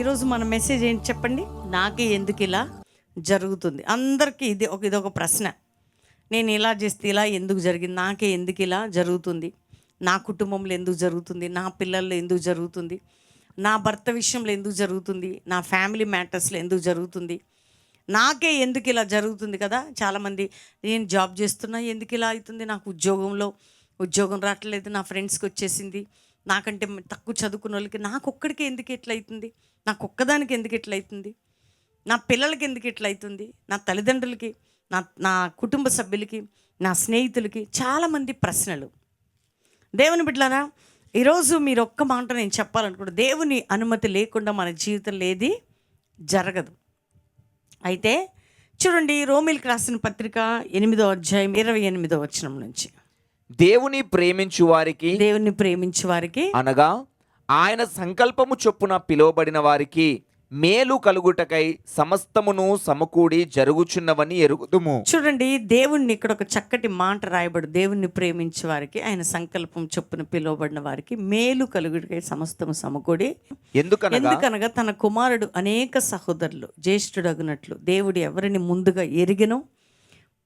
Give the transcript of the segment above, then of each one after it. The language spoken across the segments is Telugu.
ఈరోజు మన మెసేజ్ ఏంటి చెప్పండి? నాకే ఎందుకు ఇలా జరుగుతుంది? అందరికీ ఇది ఒక ఇది ఒక ప్రశ్న. నేను ఇలా చేస్తే ఇలా ఎందుకు జరిగింది? నాకే ఎందుకు ఇలా జరుగుతుంది? నా కుటుంబంలో ఎందుకు జరుగుతుంది? నా పిల్లల్లో ఎందుకు జరుగుతుంది? నా భర్త విషయంలో ఎందుకు జరుగుతుంది? నా ఫ్యామిలీ మ్యాటర్స్లో ఎందుకు జరుగుతుంది? నాకే ఎందుకు ఇలా జరుగుతుంది కదా? చాలామంది నేను జాబ్ చేస్తున్నా ఎందుకు ఇలా అవుతుంది? నాకు ఉద్యోగంలో ఉద్యోగం రావట్లేదు నా ఫ్రెండ్స్కి వచ్చేసింది నాకంటే తక్కువ చదువుకున్న వాళ్ళకి నాకొక్కడికి ఎందుకు ఎట్లా అవుతుంది నాకు ఒక్కదానికి ఎందుకు ఎట్లా అవుతుంది నా పిల్లలకి ఎందుకు ఎట్లా అవుతుంది నా తల్లిదండ్రులకి నా నా కుటుంబ సభ్యులకి నా స్నేహితులకి చాలామంది ప్రశ్నలు. దేవుని బిడ్డలారా ఈరోజు మీరు ఒక్క మాట నేను చెప్పాలనుకుంటే దేవుని అనుమతి లేకుండా మన జీవితంలో ఏది జరగదు. అయితే చూడండి రోమిల్కి రాసిన పత్రిక ఎనిమిదో అధ్యాయం ఇరవై ఎనిమిదో వచనం నుంచి. దేవుని ప్రేమించు వారికి దేవుని ప్రేమించే వారికి అనగా ఆయన సంకల్పము చొప్పున పిలువబడిన వారికి మేలు కలుగుటకై సమస్తమును సమకూడి జరుగుచున్నవని ఎరుగుదుము. చూడండి దేవుణ్ణి ఇక్కడ ఒక చక్కటి మాట రాయబడు దేవుణ్ణి ప్రేమించే వారికి ఆయన సంకల్పం చొప్పున పిలువబడిన వారికి మేలు కలుగుడికై సమస్తము సమకూడి ఎందుకనగా ఎందుకనగా తన కుమారుడు అనేక సహోదరులు జ్యేష్ఠుడగునట్లు దేవుడు ఎవరిని ముందుగా ఎరిగినో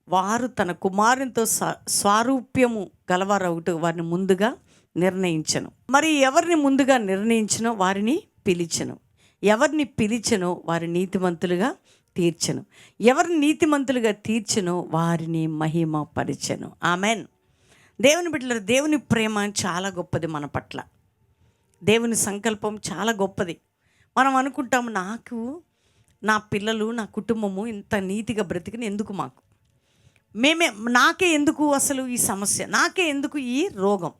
వారు తన కుమారునితో స- స్వారూప్యము గలవారవుట వారిని ముందుగా నిర్ణయించను. మరి ఎవరిని ముందుగా నిర్ణయించనో వారిని పిలిచను. ఎవరిని పిలిచెనో వారి నీతిమంతులుగా తీర్చను. ఎవరిని నీతిమంతులుగా తీర్చెనో వారిని మహిమ పరిచెను ఆమెన్. దేవుని బిడ్డల దేవుని ప్రేమ చాలా గొప్పది మన పట్ల. దేవుని సంకల్పం చాలా గొప్పది. మనం అనుకుంటాము నాకు నా పిల్లలు నా కుటుంబము ఇంత నీతిగా బ్రతికిన ఎందుకు మాకు? మేమే నాకే ఎందుకు అసలు ఈ సమస్య? నాకే ఎందుకు ఈ రోగం?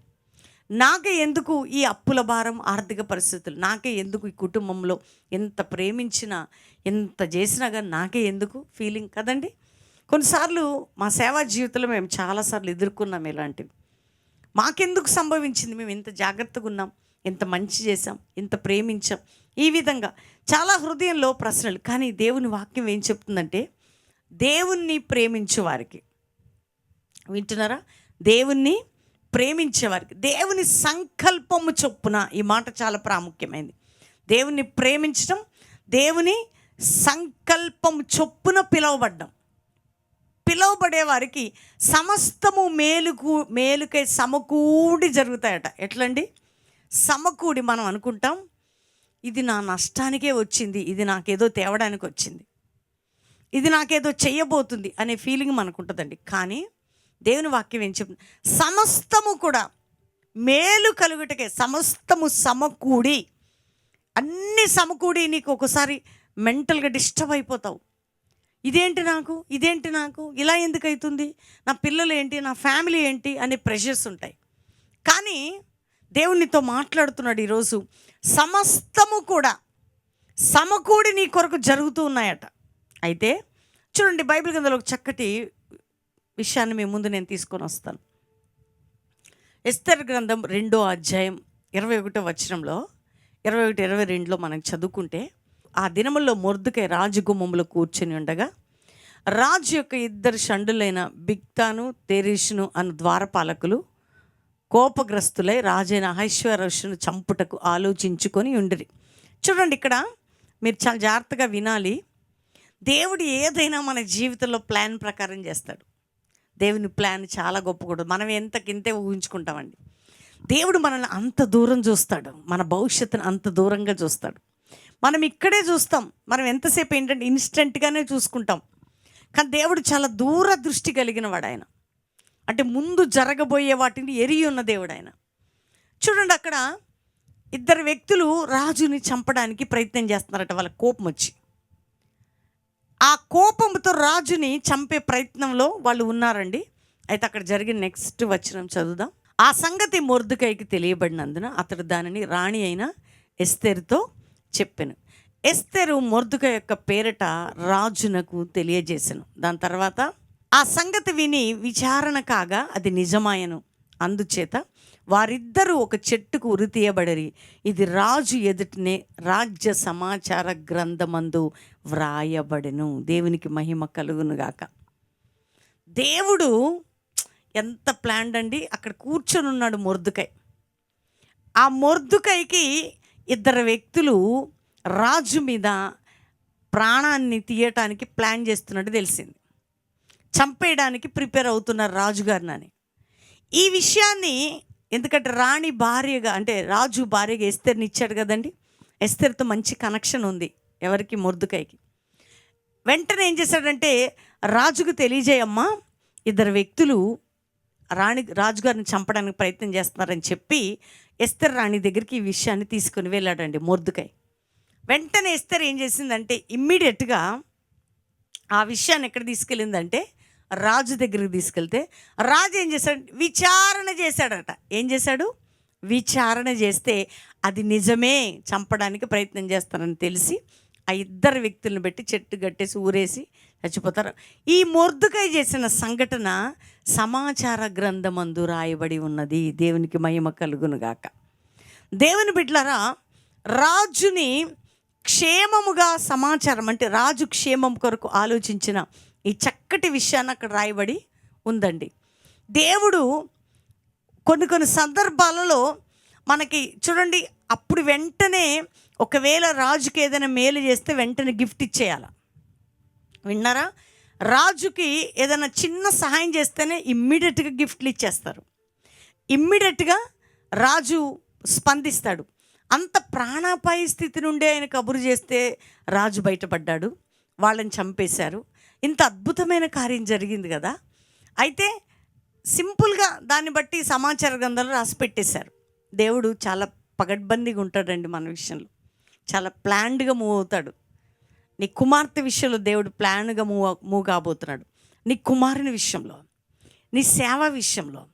నాకే ఎందుకు ఈ అప్పుల భారం ఆర్థిక పరిస్థితులు? నాకే ఎందుకు ఈ కుటుంబంలో ఎంత ప్రేమించినా ఎంత చేసినా కానీ నాకే ఎందుకు ఫీలింగ్ కదండి? కొన్నిసార్లు మా సేవా జీవితంలో మేము చాలాసార్లు ఎదుర్కొన్నాం ఇలాంటివి. మాకెందుకు సంభవించింది? మేము ఇంత జాగ్రత్తగా ఉన్నాం ఎంత మంచి చేసాం ఇంత ప్రేమించాం. ఈ విధంగా చాలా హృదయంలో ప్రశ్నలు. కానీ దేవుని వాక్యం ఏం చెప్తుందంటే దేవుణ్ణి ప్రేమించే వారికి. వింటున్నారా? దేవుణ్ణి ప్రేమించేవారికి దేవుని సంకల్పము చొప్పున ఈ మాట చాలా ప్రాముఖ్యమైనది దేవుణ్ణి ప్రేమించడం దేవుని సంకల్పం చొప్పున పిలువబడ్డం. పిలువబడేవారికి సమస్తము మేలుకు మేలుకై సమకూడి జరుగుతాయట. ఎట్లండి? సమకూడి మనం అనుకుంటాం ఇది నా నష్టానికే వచ్చింది ఇది నాకేదో తేవడానికి వచ్చింది ఇది నాకేదో చెయ్యబోతుంది అనే ఫీలింగ్ మనకు ఉంటుందండి కానీ దేవుని వాక్యం ఏం చెప్తుంది సమస్తము కూడా మేలు కలుగుటకే సమస్తము సమకూడి అన్ని సమకూడి నీకు ఒకసారి మెంటల్గా డిస్టర్బ్ అయిపోతావు. ఇదేంటి నాకు? ఇదేంటి నాకు? ఇలా ఎందుకు అవుతుంది నా పిల్లలు ఏంటి? నా ఫ్యామిలీ ఏంటి? అనే ప్రెషర్స్ ఉంటాయి. కానీ దేవునితో మాట్లాడుతున్నాడు ఈరోజు. సమస్తము కూడా సమకూడి నీ కొరకు జరుగుతూ ఉన్నాయట. అయితే చూడండి బైబిల్ గ్రంథంలో ఒక చక్కటి విషయాన్ని మీ ముందు నేను తీసుకొని వస్తాను. ఎస్తర్ గ్రంథం రెండో అధ్యాయం ఇరవై ఒకటో వచనంలో ఇరవై ఒకటి ఇరవై రెండులో మనం చదువుకుంటే ఆ దినముల్లో మొర్దుకై రాజగుమ్మంలో కూర్చొని ఉండగా రాజు యొక్క ఇద్దరు షండులైన బిక్తాను తేరీషును అను ద్వారపాలకులు కోపగ్రస్తులై రాజైన అహైశ్వరషును చంపుటకు ఆలోచించుకొని ఉండిరి. చూడండి ఇక్కడ మీరు చాలా జాగ్రత్తగా వినాలి. దేవుడు ఏదైనా మన జీవితంలో ప్లాన్ ప్రకారం చేస్తాడు. దేవుని ప్లాన్ చాలా గొప్ప కూడా మనం ఎంతకింతే ఊహించుకుంటామండి. దేవుడు మనల్ని అంత దూరం చూస్తాడు. మన భవిష్యత్తును అంత దూరంగా చూస్తాడు. మనం ఇక్కడే చూస్తాం. మనం ఎంతసేపు ఏంటంటే ఇన్స్టెంట్గానే చూసుకుంటాం. కానీ దేవుడు చాలా దూర దృష్టి కలిగిన వాడు ఆయన అంటే ముందు జరగబోయే వాటిని ఎరిగి ఉన్న దేవుడు ఆయన చూడండి అక్కడ ఇద్దరు వ్యక్తులు రాజుని చంపడానికి ప్రయత్నం చేస్తున్నారట. వాళ్ళ కోపం వచ్చి ఆ కోపంతో రాజుని చంపే ప్రయత్నంలో వాళ్ళు ఉన్నారండి. అయితే అక్కడ జరిగిన నెక్స్ట్ వచనం చదువుదాం. ఆ సంగతి మొర్దుకైకి తెలియబడినందున అతడు దానిని రాణి అయిన ఎస్తేరుతో చెప్పాను. ఎస్తేరు మొర్దుక యొక్క పేరట రాజునకు తెలియజేశాను దాని తర్వాత ఆ సంగతి విని విచారణ కాగా అది నిజమాయను. అందుచేత వారిద్దరూ ఒక చెట్టుకు ఉరితీయబడరి ఇది రాజు ఎదుటనే రాజ్య సమాచార గ్రంథమందు వ్రాయబడెను. దేవునికి మహిమ కలుగునుగాక దేవుడు ఎంత ప్లాండ్ అండి? అక్కడ కూర్చొని ఉన్నాడు మొర్దుకై. ఆ మొర్దుకైకి ఇద్దరు వ్యక్తులు రాజు మీద ప్రాణాన్ని తీయటానికి ప్లాన్ చేస్తున్నట్టు తెలిసింది. చంపేయడానికి ప్రిపేర్ అవుతున్నారు రాజుగారిని అని ఈ విషయాన్ని ఎందుకంటే రాణి భార్యగా అంటే రాజు భార్యగా ఎస్తర్ని ఇచ్చాడు కదండి. ఎస్తర్తో మంచి కనెక్షన్ ఉంది ఎవరికి? ముర్దుకైకి. వెంటనే ఏం చేశాడంటే రాజుకు తెలియజేయమ్మా ఇద్దరు వ్యక్తులు రాణి రాజుగారిని చంపడానికి ప్రయత్నం చేస్తున్నారని చెప్పి ఎస్తర్ రాణి దగ్గరికి ఈ విషయాన్ని తీసుకుని వెళ్ళాడండి మొర్దుకై. వెంటనే ఎస్తర్ ఏం చేసిందంటే ఇమ్మీడియట్గా ఆ విషయాన్ని ఎక్కడ తీసుకెళ్ళిందంటే రాజు దగ్గరికి తీసుకెళ్తే రాజు ఏం చేశాడు? విచారణ చేశాడట. ఏం చేశాడు? విచారణ చేస్తే అది నిజమే చంపడానికి ప్రయత్నం చేస్తారని తెలిసి ఆ ఇద్దరు వ్యక్తులను పెట్టి చెట్టు కట్టేసి ఊరేసి చచ్చిపోతారు. ఈ మొర్దుకై చేసిన సంఘటన సమాచార గ్రంథమందు రాయబడి ఉన్నది. దేవునికి మహిమ కలుగునుగాక. దేవుని బిడ్లరా రాజుని క్షేమముగా సమాచారం అంటే రాజు క్షేమం కొరకు ఆలోచించిన ఈ చక్కటి విషయాన్ని అక్కడ రాయబడి ఉందండి. దేవుడు కొన్ని కొన్ని సందర్భాలలో మనకి చూడండి అప్పుడు వెంటనే ఒకవేళ రాజుకి ఏదైనా మేలు చేస్తే వెంటనే గిఫ్ట్ ఇచ్చేయాల. విన్నారా? రాజుకి ఏదైనా చిన్న సహాయం చేస్తేనే ఇమ్మీడియట్గా గిఫ్ట్లు ఇచ్చేస్తారు. ఇమ్మీడియట్గా రాజు స్పందిస్తాడు. అంత ప్రాణాపాయ స్థితి నుండి ఆయన కబురు చేస్తే రాజు బయటపడ్డాడు. వాళ్ళని చంపేశారు. ఇంత అద్భుతమైన కార్యం జరిగింది కదా. అయితే సింపుల్గా దాన్ని బట్టి సమాచార గ్రంథాలు రాసి పెట్టేశారు. దేవుడు చాలా పగడ్బందీగా ఉంటాడండి మన విషయంలో. చాలా ప్లాన్డ్గా మూవ్ అవుతాడు. నీ కుమార్తె విషయంలో దేవుడు ప్లాన్గా మూవ్ మూవ్ కాబోతున్నాడు. నీ కుమారుని విషయంలో నీ సేవ విషయంలో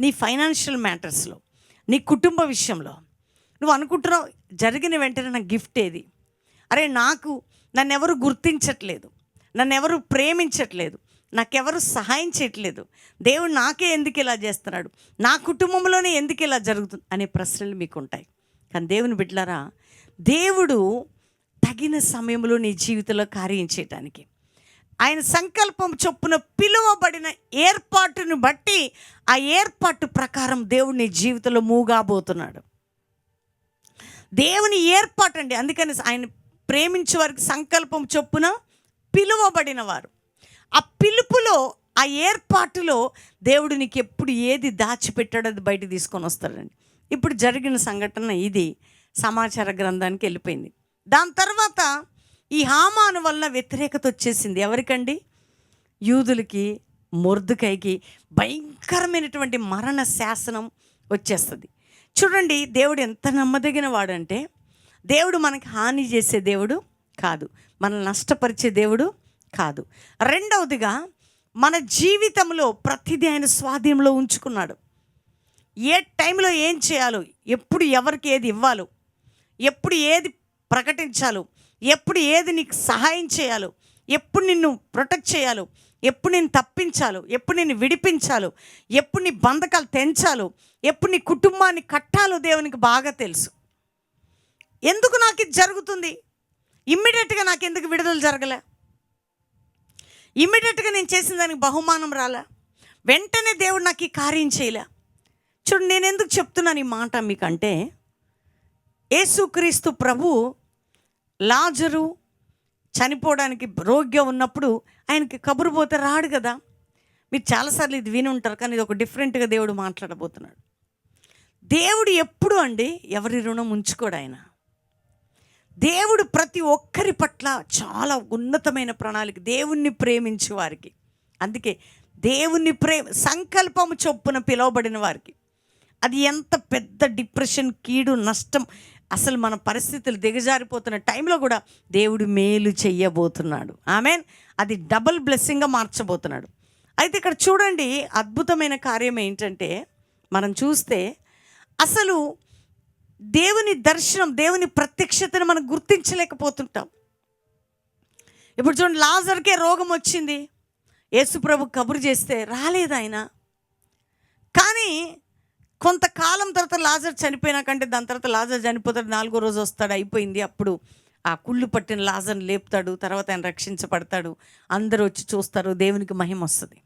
నీ ఫైనాన్షియల్ మ్యాటర్స్లో నీ కుటుంబ విషయంలో. నువ్వు అనుకుంటున్నావు జరిగిన వెంటనే నా గిఫ్ట్ ఏది? అరే నాకు నన్ను ఎవరు గుర్తించట్లేదు. నన్ను ఎవరు ప్రేమించట్లేదు నాకెవరు సహాయం చేయట్లేదు. దేవుడు నాకే ఎందుకు ఇలా చేస్తున్నాడు? నా కుటుంబంలోనే ఎందుకు ఇలా జరుగుతుంది అనే ప్రశ్నలు మీకు ఉంటాయి కానీ దేవుని బిడ్డలారా దేవుడు తగిన సమయంలో నీ జీవితంలో కార్యం చేయటానికి ఆయన సంకల్పం చొప్పున పిలువబడిన ఏర్పాటును బట్టి ఆ ఏర్పాటు ప్రకారం దేవుడు నీ జీవితంలో మూగాబోతున్నాడు. దేవుని ఏర్పాటు అండి అందుకని ఆయన ప్రేమించే వారికి సంకల్పం చొప్పున పిలువబడిన వారు ఆ పిలుపులో ఆ ఏర్పాటులో దేవుడు నీకు ఎప్పుడు ఏది దాచిపెట్టాడో అది బయట తీసుకొని వస్తాడండి. ఇప్పుడు జరిగిన సంఘటన ఇది. సమాచార గ్రంథానికి వెళ్ళిపోయింది. దాని తర్వాత ఈ హామాను వల్ల వ్యతిరేకత వచ్చేసింది ఎవరికండి? యూదులకి మొర్దుకైకి భయంకరమైనటువంటి మరణ శాసనం వచ్చేస్తుంది. చూడండి దేవుడు ఎంత నమ్మదగిన వాడంటే దేవుడు మనకి హాని చేసే దేవుడు కాదు. మనల్ని నష్టపరిచే దేవుడు కాదు. రెండవదిగా మన జీవితంలో ప్రతిదీ ఆయన స్వాధీనంలో ఉంచుకున్నాడు. ఏ టైంలో ఏం చేయాలో ఎప్పుడు ఎవరికి ఏది ఇవ్వాలో ఎప్పుడు ఏది ప్రకటించాలో ఎప్పుడు ఏది నీకు సహాయం చేయాలో ఎప్పుడు నిన్ను ప్రొటెక్ట్ చేయాలో ఎప్పుడు నేను తప్పించాలో ఎప్పుడు నేను విడిపించాలో ఎప్పుడు నీ బంధకాలు తెంచాలో ఎప్పుడు నీ కుటుంబాన్ని కట్టాలో దేవునికి బాగా తెలుసు. ఎందుకు నాకు ఇది జరుగుతుంది? ఇమ్మీడియట్గా నాకు ఎందుకు విడుదల జరగలే? ఇమ్మీడియట్గా నేను చేసిన దానికి బహుమానం రాలే. వెంటనే దేవుడు నాకు ఈ కార్యం చేయలే. చూడు నేను ఎందుకు చెప్తున్నాను ఈ మాట మీకంటే? యేసుక్రీస్తు ప్రభు లాజరు చనిపోవడానికి రోగ్యం ఉన్నప్పుడు ఆయనకి కబురు పోతే రాడు కదా. మీరు చాలాసార్లు ఇది విని ఉంటారు కానీ ఇది ఒక డిఫరెంట్గా దేవుడు మాట్లాడబోతున్నాడు. దేవుడు ఎప్పుడు అండి ఎవరి రుణం ఉంచుకోడు ఆయన? దేవుడు ప్రతి ఒక్కరి పట్ల చాలా ఉన్నతమైన ప్రణాళిక దేవుణ్ణి ప్రేమించే వారికి. అందుకే దేవుణ్ణి ప్రేమ సంకల్పము చొప్పున పిలువబడిన వారికి. అది ఎంత పెద్ద డిప్రెషన్ కీడు నష్టం అసలు మన పరిస్థితులు దిగజారిపోతున్న టైంలో కూడా దేవుడు మేలు చెయ్యబోతున్నాడు. ఆమెన్. అది డబుల్ బ్లెస్సింగ్గా మార్చబోతున్నాడు. అయితే ఇక్కడ చూడండి అద్భుతమైన కార్యం ఏంటంటే మనం చూస్తే అసలు దేవుని దర్శనం దేవుని ప్రత్యక్షతను మనం గుర్తించలేకపోతుంటాం. ఇప్పుడు చూడండి లాజర్కే రోగం వచ్చింది. యేసుప్రభు కబురు చేస్తే రాలేదు ఆయన. కానీ కొంతకాలం తర్వాత లాజర్ చనిపోయినాకంటే దాని తర్వాత లాజర్ చనిపోతాడు నాలుగో రోజు వస్తాడు అయిపోయింది అప్పుడు. ఆ కుళ్ళు పట్టిన లాజర్ని లేపుతాడు తర్వాత ఆయన రక్షించబడతాడు అందరూ వచ్చి చూస్తారు దేవునికి మహిమ వస్తుంది.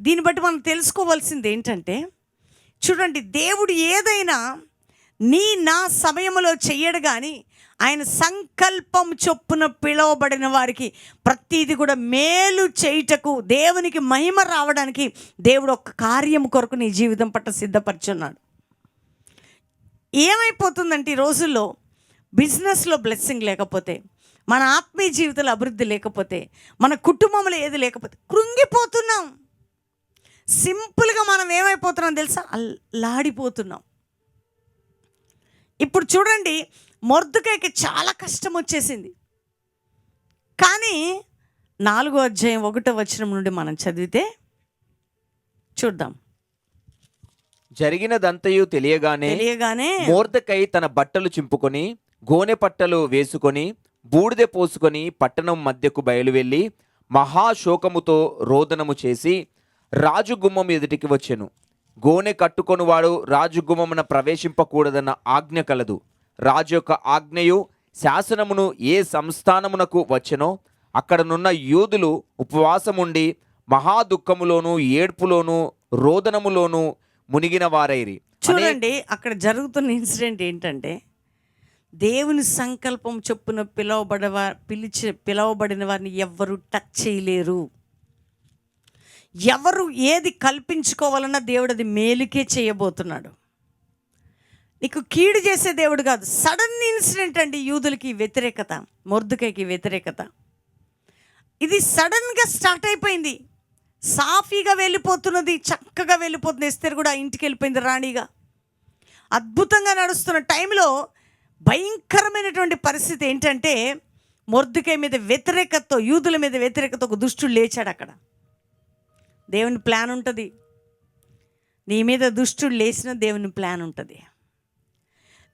దీన్ని బట్టి మనం తెలుసుకోవాల్సింది ఏంటంటే చూడండి దేవుడు ఏదైనా నీ నా సమయంలో చెయ్యడు కానీ ఆయన సంకల్పం చొప్పున పిలువబడిన వారికి ప్రతిది కూడా మేలు చేయుటకు దేవునికి మహిమ రావడానికి దేవుడు ఒక కార్యం కొరకు నీ జీవితం పట్ల సిద్ధపరచున్నాడు. ఏమైపోతుందంటే ఈ రోజుల్లో బిజినెస్లో బ్లెస్సింగ్ లేకపోతే మన ఆత్మీయ జీవితంలో అభివృద్ధి లేకపోతే మన కుటుంబంలో ఏది లేకపోతే కృంగిపోతున్నాం. సింపుల్గా మనం ఏమైపోతున్నాం తెలుసా? లాడిపోతున్నాం ఇప్పుడు చూడండి మొర్దుకైకి చాలా కష్టం వచ్చేసింది. కానీ నాలుగో అధ్యాయం ఒకటో వచనం నుండి మనం చదివితే చూద్దాం. జరిగినదంతయు తెలియగానే తెలియగానే మోర్దకై తన బట్టలు చింపుకొని గోనె పట్టలు వేసుకొని బూడిదె పోసుకొని పట్టణం మధ్యకు బయలువెళ్ళి మహాశోకముతో రోదనము చేసి రాజుగుమ్మం ఎదుటికి వచ్చెను. గోనె కట్టుకొనివాడు రాజుగుమ్మమున ప్రవేశింపకూడదన్న ఆజ్ఞ కలదు. రాజు యొక్క ఆజ్ఞయు శాసనమును ఏ సంస్థానమునకు వచ్చెనో అక్కడనున్న యూదులు ఉపవాసముండి మహాదుఃఖములోను ఏడ్పులోను రోదనములోను మునిగిన వారైరి. చూడండి అక్కడ జరుగుతున్న ఇన్సిడెంట్ ఏంటంటే దేవుని సంకల్పం చొప్పున పిలవబడవ పిలిచి పిలవబడిన వారిని ఎవ్వరు టచ్ చేయలేరు. ఎవరు ఏది కల్పించుకోవాలన్నా దేవుడు అది మేలుకే చేయబోతున్నాడు. నీకు కీడు చేసే దేవుడు కాదు. సడన్ ఇన్సిడెంట్ అండి యూదులకి వ్యతిరేకత మొర్దుకైకి వ్యతిరేకత. ఇది సడన్గా స్టార్ట్ అయిపోయింది. సాఫీగా వెళ్ళిపోతున్నది చక్కగా వెళ్ళిపోతుంది. ఎస్తేరు కూడా ఇంటికి వెళ్ళిపోయింది రాణిగా. అద్భుతంగా నడుస్తున్న టైంలో భయంకరమైనటువంటి పరిస్థితి ఏంటంటే మొర్దుకై మీద వ్యతిరేకతతో యూదుల మీద వ్యతిరేకత ఒక దుష్టుడు లేచాడు అక్కడ. దేవుని ప్లాన్ ఉంటుంది. నీ మీద దుష్టుడు లేచిన దేవుని ప్లాన్ ఉంటుంది.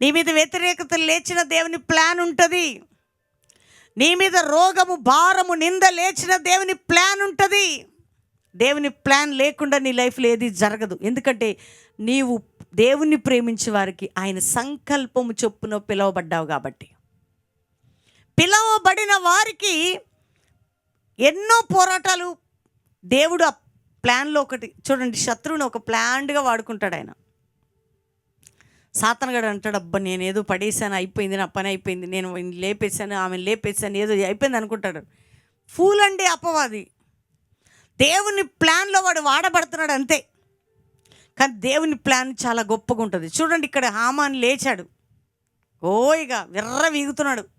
నీ మీద వ్యతిరేకత లేచిన దేవుని ప్లాన్ ఉంటుంది. నీ మీద రోగము భారము నింద లేచిన దేవుని ప్లాన్ ఉంటుంది. దేవుని ప్లాన్ లేకుండా నీ లైఫ్లో ఏది జరగదు. ఎందుకంటే నీవు దేవుని ప్రేమించే వారికి ఆయన సంకల్పము చొప్పున పిలువబడ్డావు కాబట్టి. పిలువబడిన వారికి ఎన్నో పోరాటాలు దేవుడు ప్లాన్లో ఒకటి చూడండి శత్రువుని ఒక ప్లాన్డ్గా వాడుకుంటాడు ఆయన. సాతనగాడు అంటాడు అబ్బా నేను ఏదో పడేసాను అయిపోయింది నా పని అయిపోయింది నేను లేపేశాను ఆమెను లేపేశాను ఏదో అయిపోయింది అనుకుంటాడు. ఫూల్ అండి అపవాది. దేవుని ప్లాన్లో వాడు వాడబడుతున్నాడు అంతే. కానీ దేవుని ప్లాన్ చాలా గొప్పగా ఉంటుంది చూడండి ఇక్కడ హామాన్ లేచాడు. ఓయిగా విర్ర వీగుతున్నాడు.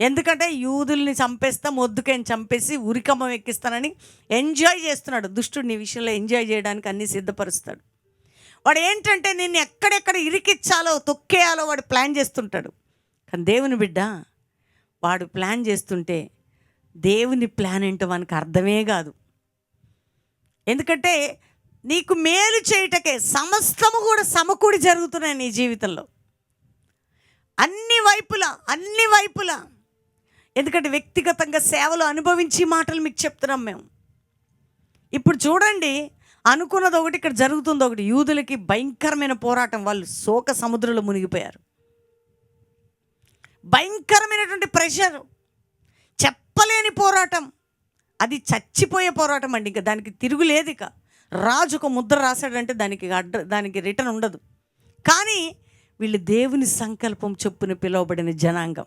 ఎందుకంటే యూదుల్ని చంపేస్తా మొద్దుకని చంపేసి ఉరికమ్మం ఎక్కిస్తానని ఎంజాయ్ చేస్తున్నాడు. దుష్టుడు నీ విషయంలో ఎంజాయ్ చేయడానికి అన్ని సిద్ధపరుస్తాడు. వాడు ఏంటంటే నిన్ను ఎక్కడెక్కడ ఇరికిచ్చాలో తొక్కేయాలో వాడు ప్లాన్ చేస్తుంటాడు. కానీ దేవుని బిడ్డ వాడు ప్లాన్ చేస్తుంటే దేవుని ప్లాన్ ఏంటో వానికి అర్థమే కాదు. ఎందుకంటే నీకు మేలు చేయుటకే సమస్తము కూడా సమకూడి జరుగుతున్నాయి నీ జీవితంలో. అన్ని వైపులా అన్ని వైపులా ఎందుకంటే వ్యక్తిగతంగా సేవలు అనుభవించి మాటలు మీకు చెప్తున్నాం మేము. ఇప్పుడు చూడండి అనుకున్నది ఒకటి ఇక్కడ జరుగుతుంది ఒకటి. యూదులకి భయంకరమైన పోరాటం. వాళ్ళు శోక సముద్రంలో మునిగిపోయారు. భయంకరమైనటువంటి ప్రెషర్. చెప్పలేని పోరాటం. అది చచ్చిపోయే పోరాటం అండి. ఇంకా దానికి తిరుగులేదు ఇక. రాజు ఒక ముద్ర రాశాడంటే దానికి అడ్డ దానికి రిటర్న్ ఉండదు. కానీ వీళ్ళు దేవుని సంకల్పం చొప్పున పిలువబడిన జనాంగం.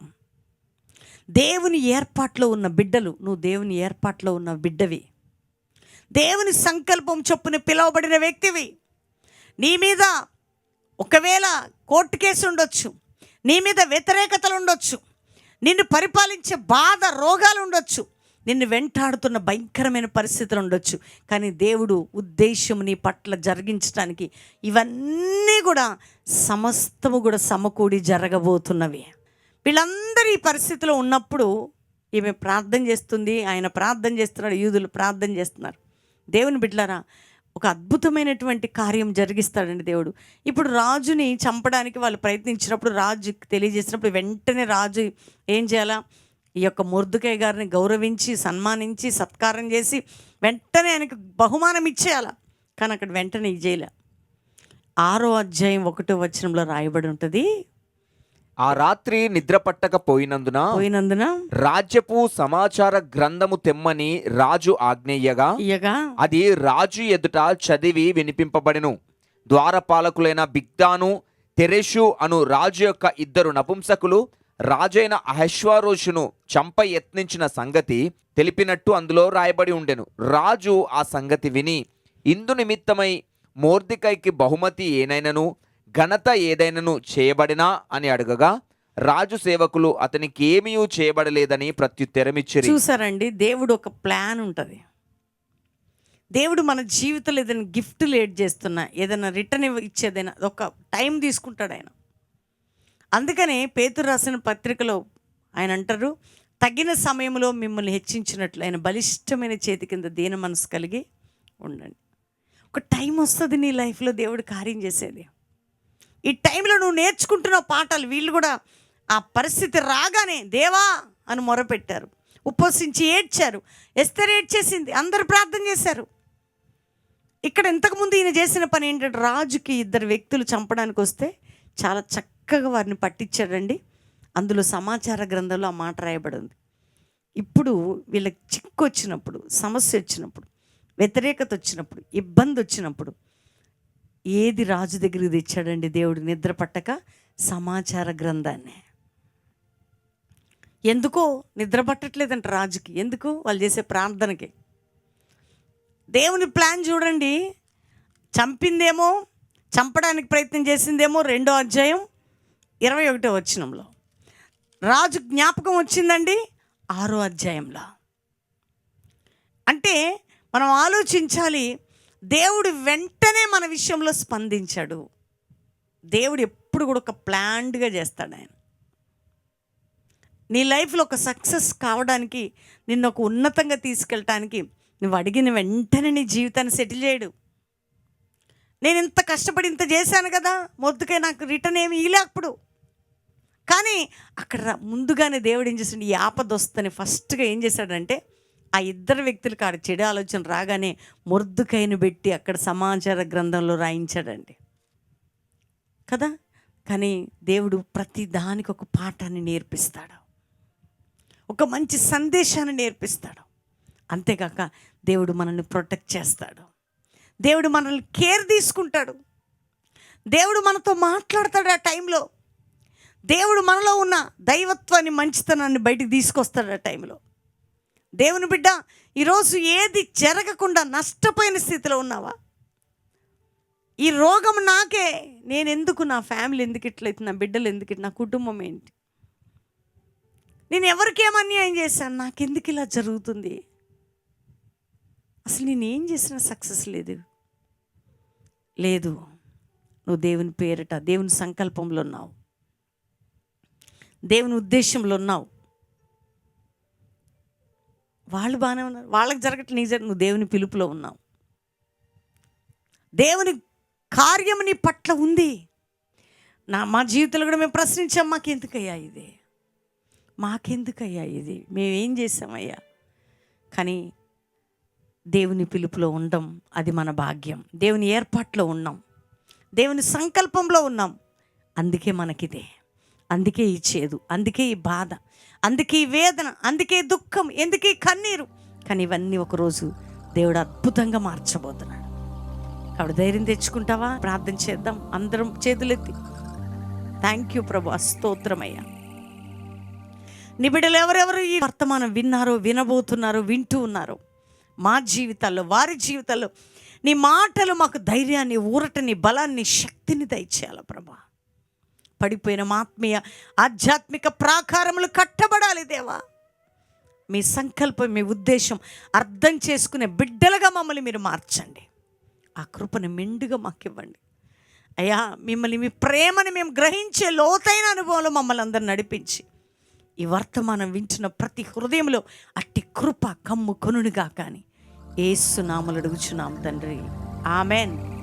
దేవుని ఏర్పాట్లో ఉన్న బిడ్డలు నువ్వు దేవుని ఏర్పాట్లో ఉన్న బిడ్డవి. దేవుని సంకల్పం చొప్పున పిలువబడిన వ్యక్తివి. నీ మీద ఒకవేళ కోర్టు కేసు ఉండొచ్చు నీ మీద వ్యతిరేకతలు ఉండొచ్చు నిన్ను పరిపాలించే బాధ రోగాలు ఉండొచ్చు నిన్ను వెంటాడుతున్న భయంకరమైన పరిస్థితులు ఉండొచ్చు కానీ దేవుడు ఉద్దేశం నీ పట్ల జరిగించడానికి ఇవన్నీ కూడా సమస్తము కూడా సమకూడి జరగబోతున్నవి. వీళ్ళందరూ ఈ పరిస్థితిలో ఉన్నప్పుడు ఈమె ప్రార్థన చేస్తుంది ఆయన ప్రార్థన చేస్తున్నాడు యూదులు ప్రార్థన చేస్తున్నారు. దేవుని బిడ్డలారా ఒక అద్భుతమైనటువంటి కార్యం జరిగిస్తాడండి దేవుడు. ఇప్పుడు రాజుని చంపడానికి వాళ్ళు ప్రయత్నించినప్పుడు రాజు తెలియజేసినప్పుడు వెంటనే రాజు ఏం చేయాలా ఈ యొక్క ముర్దుకయ్య గారిని గౌరవించి సన్మానించి సత్కారం చేసి వెంటనే ఆయనకు బహుమానం ఇచ్చేయాల కానీ అక్కడ వెంటనే ఇచ్చేయాల ఆరో అధ్యాయం ఒకటో వచనంలో రాయబడి ఉంటుంది ఆ రాత్రి నిద్ర పట్టకపోయినందున పోయినందున రాజ్యపు సమాచార గ్రంథము తెమ్మని రాజు ఆజ్ఞేయగా అది రాజు ఎదుట చదివి వినిపింపబడెను. ద్వారపాలకులైన బిగ్దాను తెరెషు అను రాజు యొక్క ఇద్దరు నపుంసకులు రాజైన అహశ్వారోషును చంప యత్నించిన సంగతి తెలిపినట్టు అందులో రాయబడి ఉండెను. రాజు ఆ సంగతి విని ఇందు నిమిత్తమై మోర్దికైకి బహుమతి ఏనైనను? ఘనత ఏదైనను చేయబడినా అని అడగగా రాజు సేవకులు అతనికి ఏమీ చేయబడలేదని ప్రత్యుత్తరమిచ్చారు. చూసారండి దేవుడు ఒక ప్లాన్ ఉంటుంది. దేవుడు మన జీవితంలో ఏదైనా గిఫ్ట్ లేట్ చేస్తున్నా ఏదైనా రిటర్న్ ఇచ్చేదైనా ఒక టైం తీసుకుంటాడు ఆయన. అందుకనే పేతురు రాసిన పత్రికలో ఆయన అంటారు తగిన సమయంలో మిమ్మల్ని హెచ్చించినట్లు ఆయన బలిష్టమైన చేతి కింద దీన మనసు కలిగి ఉండండి. ఒక టైం వస్తుంది నీ లైఫ్లో దేవుడు కార్యం చేసేది. ఈ టైంలో నువ్వు నేర్చుకుంటున్న పాఠాలు వీళ్ళు కూడా ఆ పరిస్థితి రాగానే దేవా అని మొరపెట్టారు. ఉపవసించి ఏడ్చారు. ఎస్తర్ ఏడ్చేసింది. అందరు ప్రార్థన చేశారు. ఇక్కడ ఇంతకుముందు ఈయన చేసిన పని ఏంటంటే రాజుకి ఇద్దరు వ్యక్తులు చంపడానికి వస్తే చాలా చక్కగా వారిని పట్టించాడండి. అందులో సమాచార గ్రంథంలో ఆ మాట రాయబడి ఉంది ఇప్పుడు వీళ్ళకి చిక్కు వచ్చినప్పుడు సమస్య వచ్చినప్పుడు వ్యతిరేకత వచ్చినప్పుడు ఇబ్బంది వచ్చినప్పుడు ఏది రాజు దగ్గరికి తెచ్చాడండి దేవుడు నిద్ర పట్టక? సమాచార గ్రంథాన్ని. ఎందుకో నిద్ర పట్టట్లేదంట రాజుకి. ఎందుకు? వాళ్ళు చేసే ప్రార్థనకి. దేవుని ప్లాన్ చూడండి. చంపిందేమో చంపడానికి ప్రయత్నం చేసిందేమో రెండో అధ్యాయం ఇరవై ఒకటో వచ్చినంలో రాజు జ్ఞాపకం వచ్చిందండి ఆరో అధ్యాయంలో. అంటే మనం ఆలోచించాలి దేవుడు వెంటనే మన విషయంలో స్పందించాడు. దేవుడు ఎప్పుడు కూడా ఒక ప్లాన్డ్గా చేస్తాడు ఆయన. నీ లైఫ్లో ఒక సక్సెస్ కావడానికి నిన్ను ఒక ఉన్నతంగా తీసుకెళ్ళటానికి నువ్వు అడిగిన వెంటనే నీ జీవితాన్ని సెటిల్ చేయడు. నేను ఇంత కష్టపడి ఇంత చేశాను కదా మొద్దుకే నాకు రిటర్న్ ఏమి ఇలేప్పుడు కానీ అక్కడ ముందుగానే దేవుడు ఏం చేసిండు? ఈ ఆపద ఫస్ట్గా ఏం చేశాడంటే ఆ ఇద్దరు వ్యక్తులకు ఆడ చెడు ఆలోచన రాగానే మొర్దుకైన పెట్టి అక్కడ సమాచార గ్రంథంలో రాయించాడండి. కదా? కానీ దేవుడు ప్రతి దానికి ఒక పాఠాన్ని నేర్పిస్తాడు. ఒక మంచి సందేశాన్ని నేర్పిస్తాడు. అంతేకాక దేవుడు మనల్ని ప్రొటెక్ట్ చేస్తాడు. దేవుడు మనల్ని కేర్ తీసుకుంటాడు. దేవుడు మనతో మాట్లాడతాడు ఆ టైంలో. దేవుడు మనలో ఉన్న దైవత్వాన్ని మంచితనాన్ని బయటికి తీసుకొస్తాడు ఆ టైంలో. దేవుని బిడ్డ ఈరోజు ఏది జరగకుండా నష్టపోయిన స్థితిలో ఉన్నావా? ఈ రోగం నాకే నేను ఎందుకు నా ఫ్యామిలీ ఎందుకు ఇట్లయితే నా బిడ్డలు ఎందుకు నా కుటుంబం ఏంటి? నేను ఎవరికేం అన్యాయం చేశాను? నాకెందుకు ఇలా జరుగుతుంది? అసలు నేను ఏం చేసినా సక్సెస్ లేదు. లేదు నువ్వు దేవుని పేరిట దేవుని సంకల్పంలో ఉన్నావు. దేవుని ఉద్దేశంలో ఉన్నావు. వాళ్ళు బాగానే ఉన్నారు. వాళ్ళకి జరగట్లే. నీ జరగ నువ్వు దేవుని పిలుపులో ఉన్నావు. దేవుని కార్యం నీ పట్ల ఉంది. నా మా జీవితంలో కూడా మేము ప్రశ్నించాం మాకెందుకయ్యా ఇది? మాకెందుకయ్యా ఇది? మేమేం చేసామయ్యా కానీ దేవుని పిలుపులో ఉండం అది మన భాగ్యం. దేవుని ఏర్పాట్లో ఉన్నాం. దేవుని సంకల్పంలో ఉన్నాం. అందుకే మనకిదే. అందుకే ఈ చేదు అందుకే ఈ బాధ అందుకే ఈ వేదన అందుకే దుఃఖం ఎందుకే కన్నీరు. కానీ ఇవన్నీ ఒకరోజు దేవుడు అద్భుతంగా మార్చబోతున్నాడు. కాబట్టి ధైర్యం తెచ్చుకుంటావా? ప్రార్థన చేద్దాం. అందరం చేతులెత్తి. థ్యాంక్ యూ ప్రభు. స్తోత్రమయ్యా నిబిడలు ఎవరెవరు ఈ వర్తమానం విన్నారో వినబోతున్నారో వింటూ ఉన్నారో మా జీవితాల్లో వారి జీవితాల్లో నీ మాటలు మాకు ధైర్యాన్ని ఊరటని బలాన్ని శక్తిని దయచేయాల ప్రభా. పడిపోయిన మా ఆత్మీయ ఆధ్యాత్మిక ప్రాకారములు కట్టబడాలి దేవా. మీ సంకల్పం మీ ఉద్దేశం అర్థం చేసుకునే బిడ్డలుగా మమ్మల్ని మీరు మార్చండి. ఆ కృపను మెండుగా మాకు ఇవ్వండి అయ్యా మిమ్మల్ని మీ ప్రేమని మేము గ్రహించే లోతైన అనుభవంలో మమ్మల్ని అందరు నడిపించి ఈ వర్తమానం వింటున్న ప్రతి హృదయంలో అట్టి కృప కమ్ము కొనుడుగా కానీ ఏసునామలు అడుగుచున్నాం తండ్రి. ఆమెన్.